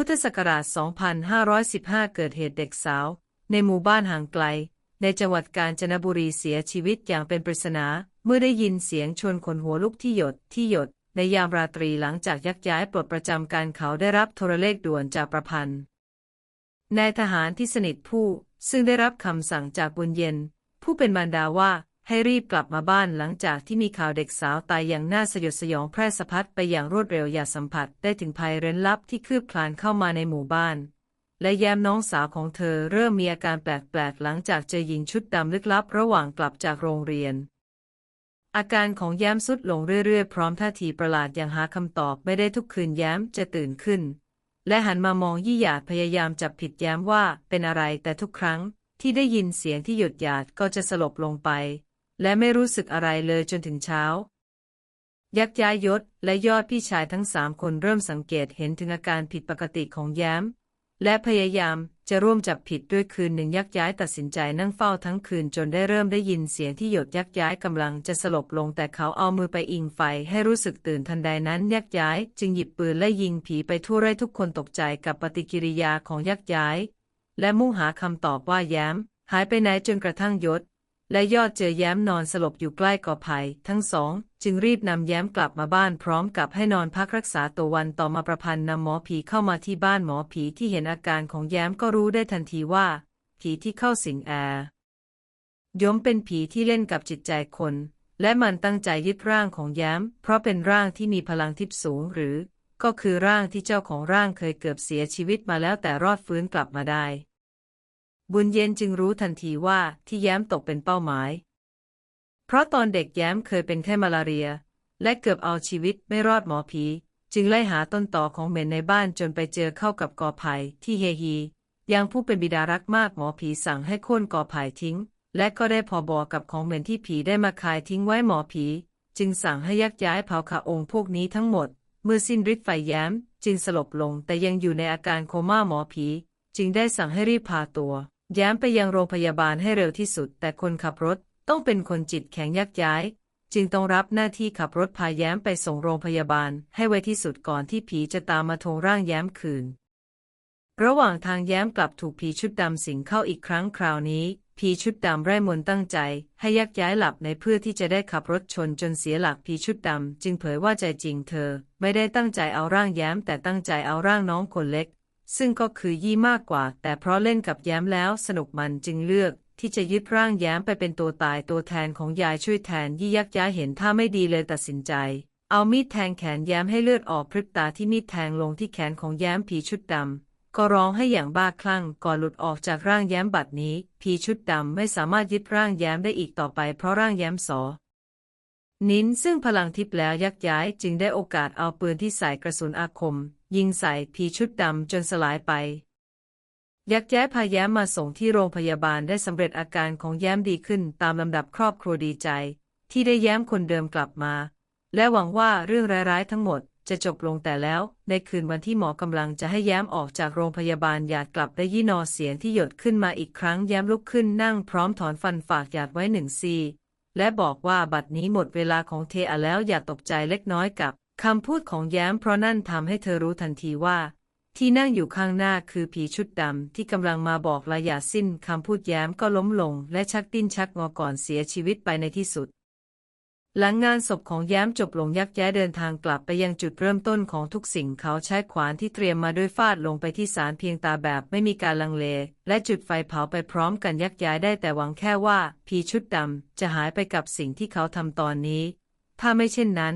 พุทธศักราช 2515 เกิดเหตุเด็กสาว ในหมู่บ้านห่างไกล ในจังหวัดกาญจนบุรีเสียชีวิตอย่างเป็นปริศนา เมื่อได้ยินเสียงชนขนหัวลุกที่หยดที่หยด ในยามราตรีหลังจากยักย้ายปลดประจำการเขาได้รับโทรเลขด่วนจากประพันธ์นายทหารที่สนิทผู้ซึ่งได้รับคำสั่งจากบุญเย็น ผู้เป็นมารดาว่า ให้รีบกลับมาบ้านหลังจากที่มีข่าวเด็กสาวตายอย่างน่าสยดสยองแพร่สะพัดไปอย่างรวดเร็วอย่าสัมผัสได้ถึงภัยเร้นลับที่คืบคลานเข้ามาในหมู่บ้าน และแย้มน้องสาวของเธอเริ่มมีอาการแปลกๆหลังจากเจอหญิงชุดดำลึกลับระหว่างกลับจากโรงเรียน อาการของแย้มสุดลงเรื่อยๆ พร้อมท่าทีประหลาดอย่างหาคำตอบไม่ได้ทุกคืนแย้มจะตื่นขึ้น และหันมามองยี่หยาดพยายามจับผิดแย้มว่าเป็นอะไรแต่ทุกครั้งที่ได้ยินเสียงที่หยุดหยาดก็จะสลบลงไป และไม่รู้สึกอะไรเลยจนถึงเช้า ยักษ์ย้ายยศและยอดพี่ชายทั้งสามคนเริ่มสังเกตเห็นถึงอาการผิดปกติของแย้ม และพยายามจะร่วมจับผิดด้วยคืนหนึ่งยักษ์ย้ายตัดสินใจนั่งเฝ้าทั้งคืนจนได้เริ่มได้ยินเสียงที่หยดยักษ์ย้ายกำลังจะสลบลงแต่เขาเอามือไปอิงไฟให้รู้สึกตื่นทันใดนั้นยักษ์ย้ายจึงหยิบปืนและยิงผีไปทั่วไร่ทุกคนตกใจกับปฏิกิริยาของยักษ์ย้าย และมุ่งหาคำตอบว่าแย้ม หายไปไหนจนกระทั่งยศ และยอดเจอแย้มนอนสลบอยู่ใกล้กอไผ่ทั้งสอง จึงรีบนำแย้มกลับมาบ้านพร้อมกับให้นอนพักรักษาตัววันต่อมาประพันธ์นำหมอผีเข้ามาที่บ้านหมอผีที่เห็นอาการของแย้มก็รู้ได้ทันทีว่า ผีที่เข้าสิงแอร์ย่อมเป็นผีที่เล่นกับจิตใจคน และมันตั้งใจยึดร่างของแย้ม เพราะเป็นร่างที่มีพลังทิพสูงหรือ ก็คือร่างที่เจ้าของร่างเคยเกือบเสียชีวิตมาแล้วแต่รอดฟื้นกลับมาได้ บุญเย็นจึงรู้ทันทีว่าที่แย้มตกเป็นเป้าหมาย เพราะตอนเด็กแย้มเคยเป็นแค่มาลาเรีย และเกือบเอาชีวิตไม่รอดหมอผี จึงไล่หาต้นต่อของเหม็นในบ้านจนไปเจอเข้ากับกอไผ่ที่เฮฮียังผู้เป็นบิดารักมากหมอผีสั่งให้โค่นกอไผ่ทิ้ง และก็ได้พอบอกกับของเหม็นที่ผีได้มาขายทิ้งไว้หมอผี จึงสั่งให้ยักย้ายเผาขาองค์พวกนี้ทั้งหมด เมื่อสิ้นฤทธิ์ไฟแย้ม จึงสลบลงแต่ยังอยู่ในอาการโคม่าหมอผี จึงได้สั่งให้รีบพาตัว แย้มไปยังโรงพยาบาลให้เร็วที่สุด แต่คนขับรถต้องเป็นคนจิตแข็งยักย้าย จึงต้องรับหน้าที่ขับรถพาแย้มไปส่งโรงพยาบาลให้ไวที่สุดก่อนที่ผีจะตามมาทงร่างแย้มคืน ระหว่างทางแย้มกลับถูกผีชุดดำสิงเข้าอีกครั้งคราวนี้ผีชุดดำไร้มนตั้งใจ ให้ยักย้ายหลับในเพื่อที่จะได้ขับรถชนจนเสียหลักผีชุดดำจึงเผยว่าใจจริงเธอ ไม่ได้ตั้งใจเอาร่างแย้มแต่ตั้งใจเอาร่างน้องคนเล็ก ซึ่งก็คือยี่มากกว่า แต่เพราะเล่นกับแย้มแล้วสนุกมันจึงเลือก ที่จะยึดร่างแย้มไปเป็นตัวตายตัวแทนของยายช่วยแทนยี่ยักย้ายเห็นท่าไม่ดีเลยตัดสินใจ เอามีดแทงแขนแย้มให้เลือดออกพริบตาที่มีดแทงลงที่แขนของแย้มผีชุดดำก็ร้องให้อย่างบ้าคลั่งก่อนหลุดออกจากร่างแย้มบัดนี้ผีชุดดำไม่สามารถยึดร่างแย้มได้อีกต่อไป เพราะร่างแย้มสอ นินซึ่งพลังทิพย์แล้วยักย้ายจึงได้โอกาสเอาปืนที่ใส่กระสุนอาคม ยิงใส่ผีชุดดำจนสลายไป ยักย้ายพาแย้มมาส่งที่โรงพยาบาลได้สำเร็จอาการของแย้มดีขึ้นตามลำดับครอบครัวดีใจ ที่ได้แย้มคนเดิมกลับมา และหวังว่าเรื่องร้ายๆทั้งหมดจะจบลงแต่แล้วในคืนวันที่หมอกำลังจะให้แย้มออกจากโรงพยาบาลหยาดกลับได้ยี่นอเสียงที่หยดขึ้นมาอีกครั้งแย้มลุกขึ้นนั่งพร้อมถอนฟันฝากหยาดไว้หนึ่งซี และบอกว่าบัดนี้หมดเวลาของเทอแล้วอย่าตกใจเล็กน้อยกับคำพูดของแย้มเพราะนั่นทำให้เธอรู้ทันทีว่า ที่นั่งอยู่ข้างหน้าคือผีชุดดำที่กำลังมาบอกลาอย่าสิ้นคำพูดแย้มก็ล้มลง และชักดิ้นชักงอก่อนเสียชีวิตไปในที่สุด หลังงานศพของแย้มจบลงยักย้ายเดินทางกลับไปยังจุดเริ่มต้นของทุกสิ่งเขาใช้ขวานที่เตรียมมาด้วยฟาดลงไปที่สารเพียงตาแบบไม่มีการลังเล และจุดไฟเผาไปพร้อมกันยักย้ายได้แต่หวังแค่ว่าผีชุดดำจะหายไปกับสิ่งที่เขาทำตอนนี้ ถ้าไม่เช่นนั้น